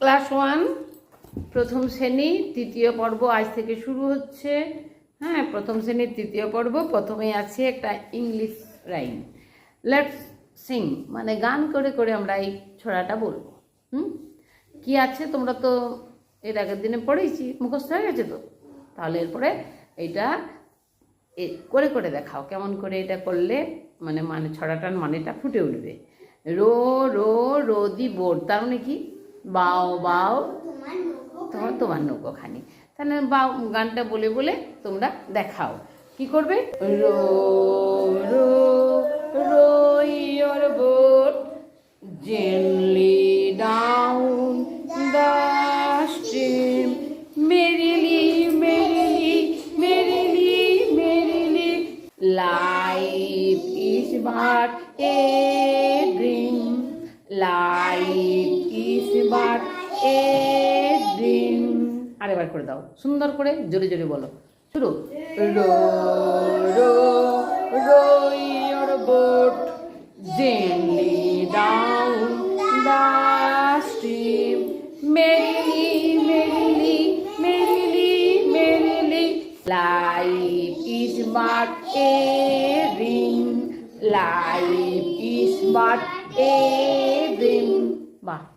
Class one প্রথম শ্রেণি তৃতীয় পর্ব আজ থেকে শুরু হচ্ছে। হ্যাঁ প্রথম শ্রেণির তৃতীয় পর্ব, প্রথমেই আছে একটা ইংলিশ রাইম লেটস সিং মানে গান করে করে আমরা এই ছড়াটা বলব। হুম? কি আছে? তোমরা তো এর আগের দিনে পড়েছি মুখস্থ হয়ে গেছে তো? তাহলে এরপরে এইটা করে করে দেখাও, কেমন করে এটা করলে মানে মানে ছড়াটার মানেটা ফুটে উঠবে। রো রো রোদি বোর, তার মানে কি? বাও বাও। তোমার তোমার নৌকো খানি। তাহলে বাও গানটা বলে বলে তোমরা দেখাও। কি করবে? Row row row boat gently down merrily merrily merrily merrily. Life is but a dream. আরেকবার করে দাও। সুন্দর করে জোরে জোরে বলো। শুরু। বাহ।